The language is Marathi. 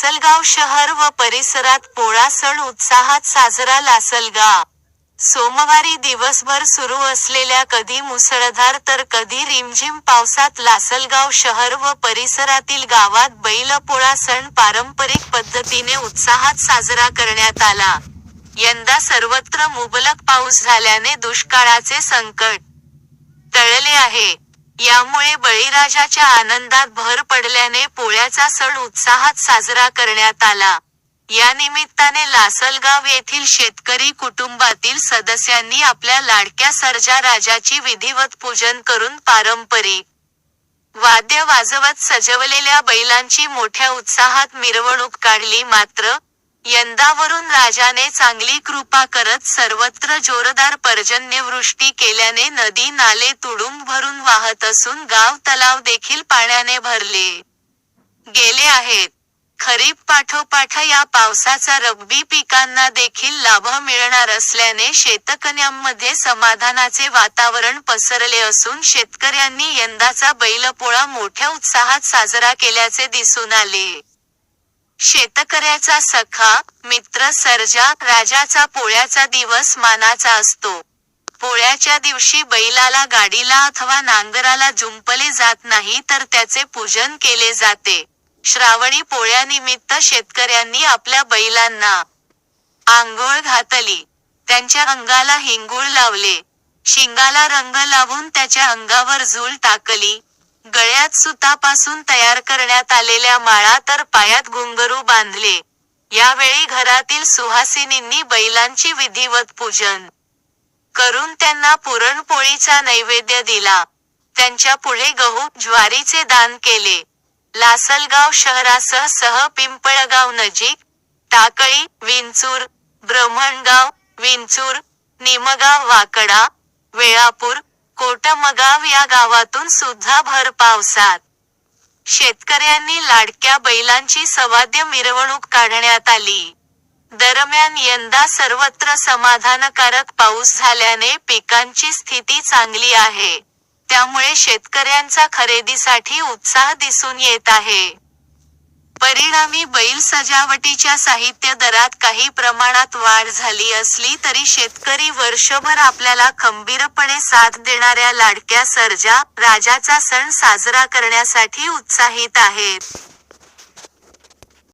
लासलगाव शहर व परिसरात पोळा सण उत्साहात साजरा लासलगाव. सोमवारी दिवसभर सुरू असलेल्या कधी मुसळधार तर कधी रिमझिम पावसात लासलगाव शहर व परिसरातील गावात बैलपोळा सण पारंपरिक पद्धतीने उत्साहात साजरा करण्यात आला. यंदा सर्वत्र मुबलक पाऊस झाल्याने दुष्काळाचे संकट टळले आहे. यामुळे बळीराजाच्या आनंदात भर पडल्याने पोळ्याचा सण उत्साहात साजरा करण्यात आला. या निमित्ताने लासलगाव येथील शेतकरी कुटुंबातील सदस्यांनी आपल्या लाडक्या सर्जा राजाची विधिवत पूजन करून पारंपरिक वाद्य वाजवत सजवलेल्या बैलांची मोठ्या उत्साहात मिरवणूक काढली. मात्र यंदावरून राजाने चांगली कृपा करत सर्वत्र जोरदार पर्जन्यवृष्टी केल्याने नदी नाले तुडुंब भरून वाहत असून गाव तलाव देखील पाण्याने भरले. गेले आहेत. खरीप पाठोपाठ या पावसाचा रब्बी पिकांना देखील लाभ मिळणार असल्याने शेतकऱ्यांमध्ये समाधानाचे वातावरण पसरले असून शेतकऱ्यांनी यंदाचा बैलपोळा मोठ्या उत्साहात साजरा केल्याचे दिसून आले. शेतकऱ्याचा सखा मित्र सर्जा राजाचा पोळ्याचा दिवस मानाचा असतो. पोळ्याच्या दिवशी बैलाला गाडीला अथवा नांगराला जुंपले जात नाही तर त्याचे पूजन केले जाते. श्रावणी पोळ्यानिमित्त शेतकऱ्यांनी आपल्या बैलांना आंघोळ घातली. त्यांच्या अंगाला हिंगूळ लावले. शिंगाला रंग लावून त्याच्या अंगावर झूल टाकली. गळ्यात सुतापासून तयार करण्यात आलेल्या माळा तर पायात घुंगरू बांधले. यावेळी घरातील सुहासिनींनी बैलांची विधिवत पूजन करून त्यांना पुरणपोळीचा नैवेद्य दिला. त्यांच्या पुढे गहू ज्वारीचे दान केले. लासलगाव शहरासह सह पिंपळगाव नजीक टाकळी विंचूर ब्रह्मणगाव विंचूर निमगाव वाकडा वेळापूर कोटमगाव या गावातून सुद्धा भर पावसात. शेतकऱ्यांनी लाडक्या बैलांची सवाद्य मिरवणूक काढण्यात आली. दरम्यान यंदा सर्वत्र समाधानकारक पाऊस झाल्याने पिकांची स्थिती चांगली आहे. त्यामुळे शेतकऱ्यांचा खरेदीसाठी उत्साह दिसून येत आहे. परिणामी बैल सजावटीच्या साहित्य दरात काही प्रमाणात वाढ झाली असली तरी शेतकरी वर्षभर आपल्याला खंबीरपणे साथ देणाऱ्या लाडक्या सर्जा राजाचा सण साजरा करण्यासाठी उत्साहित आहेत.